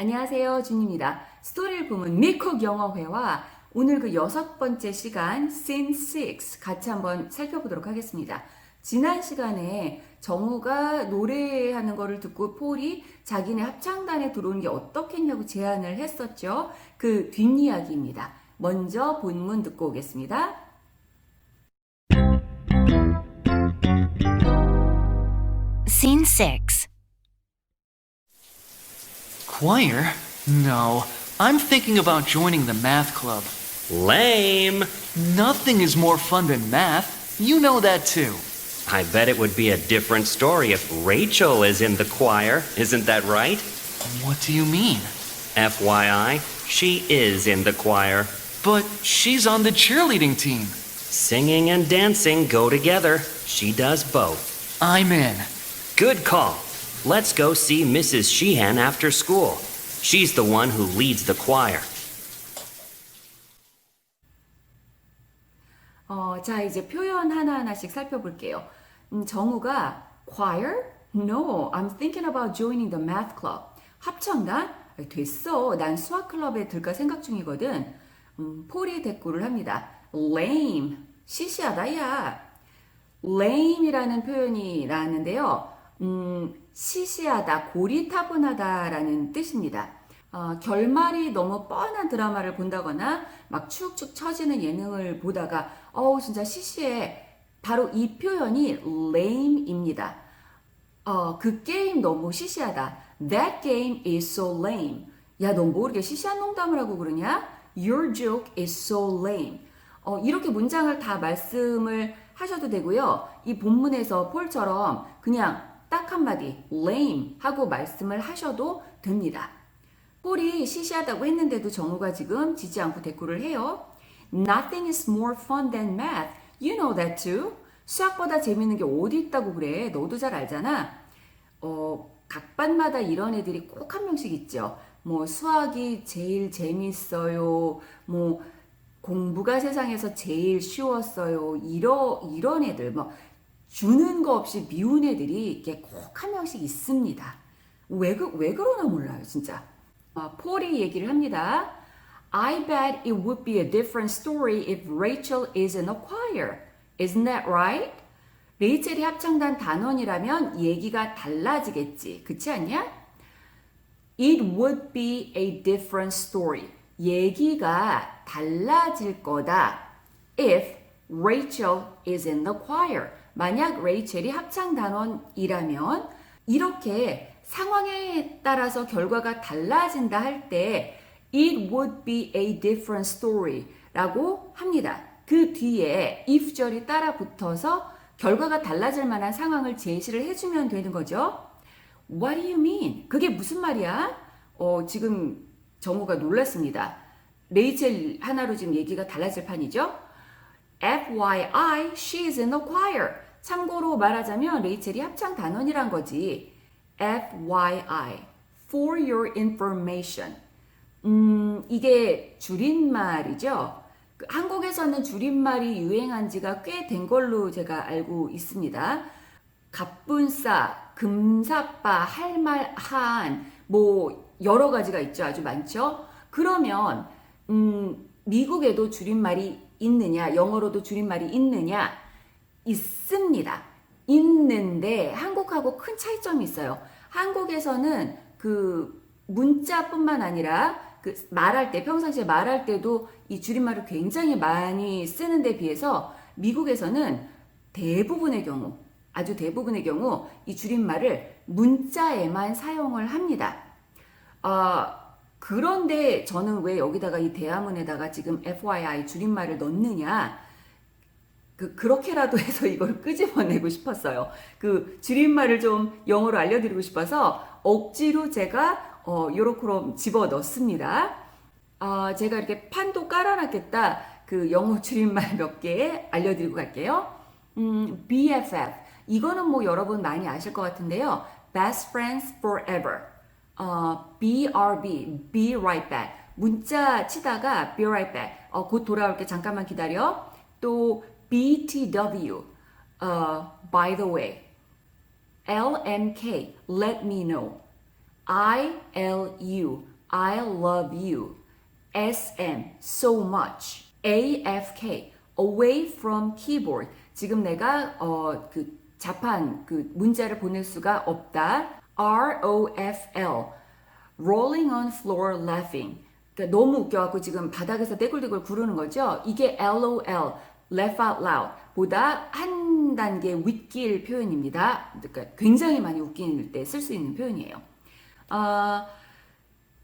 안녕하세요. 준입니다. 스토리를 보면 미쿡 영어회화 오늘 그 여섯 번째 시간 Scene 6 같이 한번 살펴보도록 하겠습니다. 지난 시간에 정우가 노래하는 거를 듣고 폴이 자기네 합창단에 들어오는 게 어떻겠냐고 제안을 했었죠. 그 뒷이야기입니다. 먼저 본문 듣고 오겠습니다. Scene 6. Choir? No. I'm thinking about joining the math club. Lame. Nothing is more fun than math. You know that too. I bet it would be a different story if Rachel is in the choir. Isn't that right? What do you mean? FYI, she is in the choir. But she's on the cheerleading team. Singing and dancing go together. She does both. I'm in. Good call. Let's go see Mrs. Sheehan after school. She's the one who leads the choir. 어, 자, 이제 표현 하나하나씩 살펴볼게요. 음, 정우가 choir? No, I'm thinking about joining the math club. 합창단? 됐어. 난 수학 클럽에 들까 생각 중이거든. 음, 폴이 대꾸를 합니다. lame. 시시하다, 야. lame이라는 표현이 나왔는데요. 음, 시시하다, 고리타분하다라는 뜻입니다. 어, 결말이 너무 뻔한 드라마를 본다거나 막 축축 처지는 예능을 보다가 어우 진짜 시시해. 바로 이 표현이 lame입니다. 어, 그 게임 너무 시시하다. That game is so lame. 야, 너뭐 이렇게 시시한 농담을 하고 그러냐? Your joke is so lame. 어, 이렇게 문장을 다 말씀을 하셔도 되고요. 이 본문에서 폴처럼 그냥 딱 한마디 lame 하고 말씀을 하셔도 됩니다. 폴이 시시하다고 했는데도 정우가 지금 지지 않고 대꾸를 해요. Nothing is more fun than math. You know that too. 수학보다 재밌는 게 어디 있다고 그래. 너도 잘 알잖아. 어, 각 반마다 이런 애들이 꼭 한 명씩 있죠. 뭐 수학이 제일 재밌어요. 뭐 공부가 세상에서 제일 쉬웠어요. 이러, 이런 애들, 뭐, 주는 거 없이 미운 애들이 이렇게 꼭 한 명씩 있습니다. 왜, 그, 왜 그러나 몰라요, 진짜. 어, 폴이 얘기를 합니다. I bet it would be a different story if Rachel is in a choir. Isn't that right? 레이첼이 합창단 단원이라면 얘기가 달라지겠지. 그렇지 않냐? It would be a different story. 얘기가 달라질 거다. If Rachel is in the choir. 만약 레이첼이 합창 단원이라면 이렇게 상황에 따라서 결과가 달라진다 할 때 it would be a different story 라고 합니다. 그 뒤에 if절이 따라 붙어서 결과가 달라질 만한 상황을 제시를 해주면 되는 거죠. What do you mean? 그게 무슨 말이야? 어, 지금 정우가 놀랐습니다. 레이첼 하나로 지금 얘기가 달라질 판이죠. FYI, she is in the choir. 참고로 말하자면 레이첼이 합창 단원이란 거지. FYI, for your information. 음, 이게 줄임말이죠. 그 한국에서는 줄임말이 유행한 지가 꽤 된 걸로 제가 알고 있습니다. 갑분싸, 금사빠, 할말, 한, 뭐, 여러 가지가 있죠. 아주 많죠. 그러면, 음, 미국에도 줄임말이 있느냐, 영어로도 줄임말이 있느냐, 있습니다. 있는데, 한국하고 큰 차이점이 있어요. 한국에서는 그 문자뿐만 아니라 그 말할 때, 평상시에 말할 때도 이 줄임말을 굉장히 많이 쓰는 데 비해서 미국에서는 대부분의 경우, 아주 대부분의 경우 이 줄임말을 문자에만 사용을 합니다. 아, 그런데 저는 왜 여기다가 이 대화문에다가 지금 FYI 줄임말을 넣느냐? 그, 그렇게라도 해서 이걸 끄집어내고 싶었어요. 그 줄임말을 좀 영어로 알려드리고 싶어서 억지로 제가 어, 요렇게 집어 넣습니다. 아, 제가 이렇게 판도 깔아놨겠다. 그 영어 줄임말 몇 개 알려드리고 갈게요. 음, BFF. 이거는 뭐 여러분 많이 아실 것 같은데요. Best Friends Forever. 어, BRB, Be Right Back. 문자 치다가 Be Right Back. 어, 곧 돌아올게. 잠깐만 기다려. 또 BTW. 어, By the way. LMK. Let me know. I L U I love you S M so much A F K away from keyboard 지금 내가 어 그 자판 그 문자를 보낼 수가 없다 R O F L rolling on floor laughing. 그러니까 너무 웃겨갖고 지금 바닥에서 떼굴떼굴 구르는 거죠. 이게 LOL, laugh out loud 보다 한 단계 윗길 표현입니다. 그러니까 굉장히 많이 웃길 때 쓸 수 있는 표현이에요. 아,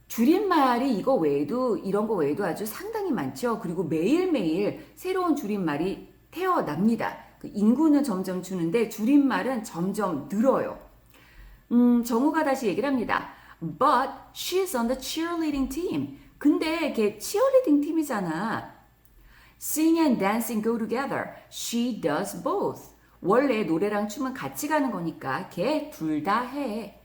줄임말이 이거 외에도 이런 거 외에도 아주 상당히 많죠. 그리고 매일매일 새로운 줄임말이 태어납니다. 그 인구는 점점 주는데 줄임말은 점점 늘어요. 음, 정우가 다시 얘기를 합니다. But she's on the cheerleading team. 근데 걔 cheerleading 팀이잖아. Sing and dancing go together. She does both. 원래 노래랑 춤은 같이 가는 거니까 걔 둘 다 해.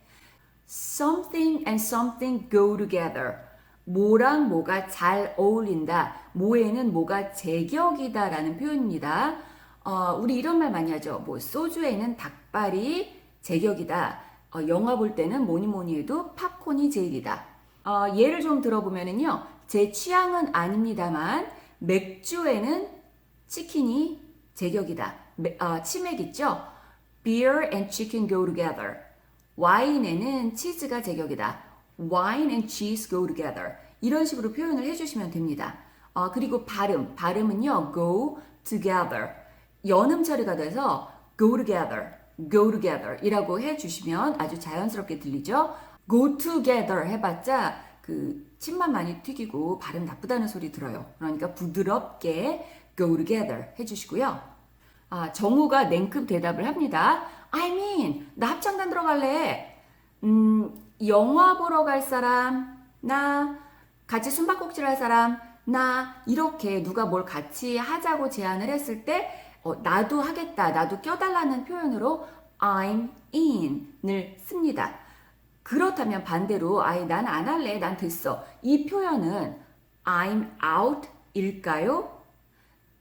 Something and something go together. 뭐랑 뭐가 잘 어울린다. 뭐에는 뭐가 제격이다 라는 표현입니다. 어, 우리 이런 말 많이 하죠. 뭐 소주에는 닭발이 제격이다. 어, 영화 볼 때는 뭐니 뭐니 해도 팝콘이 제일이다. 어, 예를 좀 들어보면은요. 제 취향은 아닙니다만 맥주에는 치킨이 제격이다. 매- 아, 치맥 있죠? Beer and chicken go together. 와인에는 치즈가 제격이다. Wine and cheese go together. 이런 식으로 표현을 해주시면 됩니다. 어, 그리고 발음. 발음은요, go together. 연음 처리가 돼서 go together, go together 이라고 해 주시면 아주 자연스럽게 들리죠? go together 해봤자 그 침만 많이 튀기고 발음 나쁘다는 소리 들어요. 그러니까 부드럽게 go together 해주시고요. 아, 정우가 냉큼 대답을 합니다. I mean, 나 합창단 들어갈래. 음, 영화 보러 갈 사람, 나, 같이 숨바꼭질 할 사람, 나, 이렇게 누가 뭘 같이 하자고 제안을 했을 때, 어, 나도 하겠다, 나도 껴달라는 표현으로 I'm in을 씁니다. 그렇다면 반대로, 아이, 난안 할래, 난 됐어. 이 표현은 I'm out 일까요?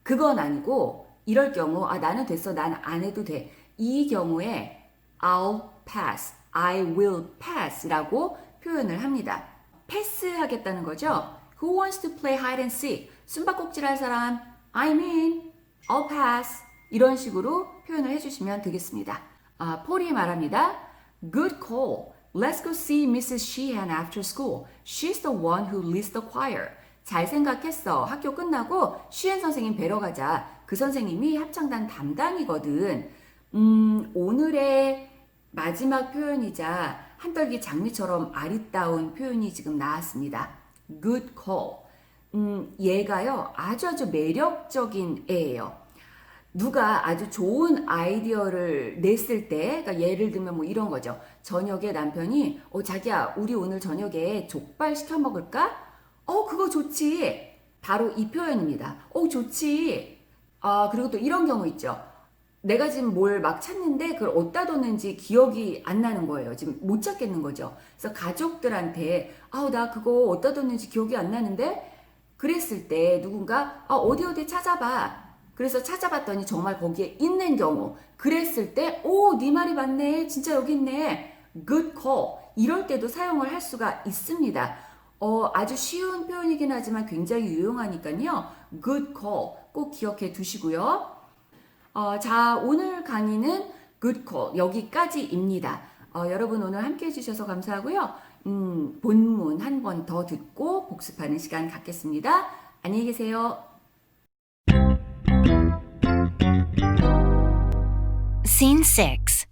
그건 아니고 이럴 경우 아 나는 됐어 난 안 해도 돼 이 경우에 I'll pass, I will pass라고 표현을 합니다. 패스하겠다는 거죠. Who wants to play hide and seek? 숨바꼭질 할 사람 I'm in, I'll pass 이런 식으로 표현을 해주시면 되겠습니다. 아, 폴이 말합니다. Good call. Let's go see Mrs. Sheehan after school. She's the one who leads the choir. 잘 생각했어. 학교 끝나고 쉬엔 선생님 뵈러 가자. 그 선생님이 합창단 담당이거든. 음, 오늘의 마지막 표현이자 한떨기 장미처럼 아리따운 표현이 지금 나왔습니다. Good call. 음, 얘가요, 아주 아주 매력적인 애예요. 누가 아주 좋은 아이디어를 냈을 때, 그러니까 예를 들면 뭐 이런 거죠. 저녁에 남편이, 어, 자기야, 우리 오늘 저녁에 족발 시켜 먹을까? 어, 그거 좋지. 바로 이 표현입니다. 어, 좋지. 아, 그리고 또 이런 경우 있죠. 내가 지금 뭘 막 찾는데 그걸 어디다 뒀는지 기억이 안 나는 거예요. 지금 못 찾겠는 거죠. 그래서 가족들한테, 아우, 나 그거 어디다 뒀는지 기억이 안 나는데? 그랬을 때 누군가, 아, 어디 어디 찾아봐. 그래서 찾아봤더니 정말 거기에 있는 경우. 그랬을 때, 오, 네 말이 맞네. 진짜 여기 있네. good call. 이럴 때도 사용을 할 수가 있습니다. 어, 아주 쉬운 표현이긴 하지만 굉장히 유용하니까요. good call 꼭 기억해 두시고요. 어, 자, 오늘 강의는 good call 여기까지입니다. 어, 여러분 오늘 함께 해주셔서 감사하고요. 음, 본문 한 번 더 듣고 복습하는 시간 갖겠습니다. 안녕히 계세요. Scene 6.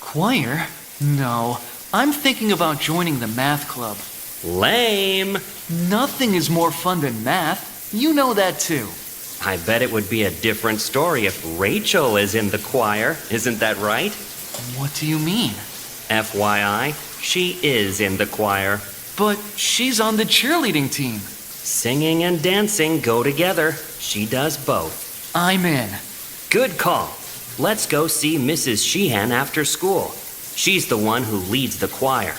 Choir? No. I'm thinking about joining the math club. Lame. Nothing is more fun than math. You know that too. I bet it would be a different story if Rachel is in the choir. Isn't that right? What do you mean? FYI, she is in the choir. But she's on the cheerleading team. Singing and dancing go together. She does both. I'm in. Good call. Let's go see Mrs. Sheehan after school. She's the one who leads the choir.